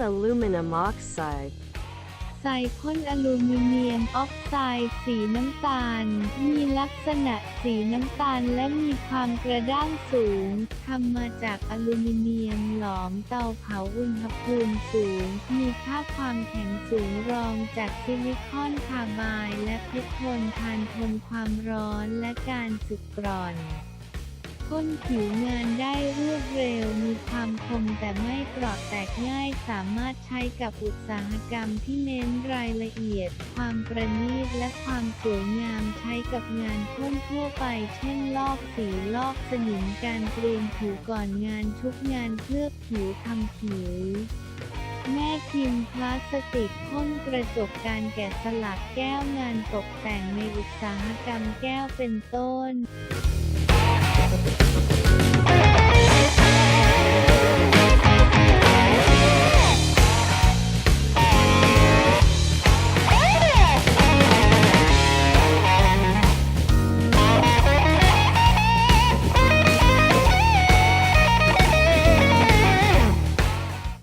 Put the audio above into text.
aluminum oxide. ไซพ่นอลูมิเนียมออกไซด์สีน้ำตาล มีลักษณะสีน้ำตาลและมีความกระด้างสูงทำมาจากอลูมิเนียมหลอมเตาเผาอุณหภูมิสูง มีค่าความแข็งสูงรองจากซิลิคอนคาร์บายและเพชรทนทานทนความร้อนและการสึกกร่อนพ่นผิวงานได้รวดเร็วมีความ มแต่ไม่เปราะแตกง่ายสามารถใช้กับอุตสาหกรรมที่เน้นรายละเอียด ความประณีตและความสวยงามใช้กับงานพ่นทั่วไป เช่นลอกสีลอกสนิมการเตรียมผิวก่อนงานทุกงานเคลือบผิวทำผิวแม่พิมพ์พลาสติกพ่นกระจกการแกะสลักแก้วงานตกแต่งในอุตสาหกรรมแก้วเป็นต้น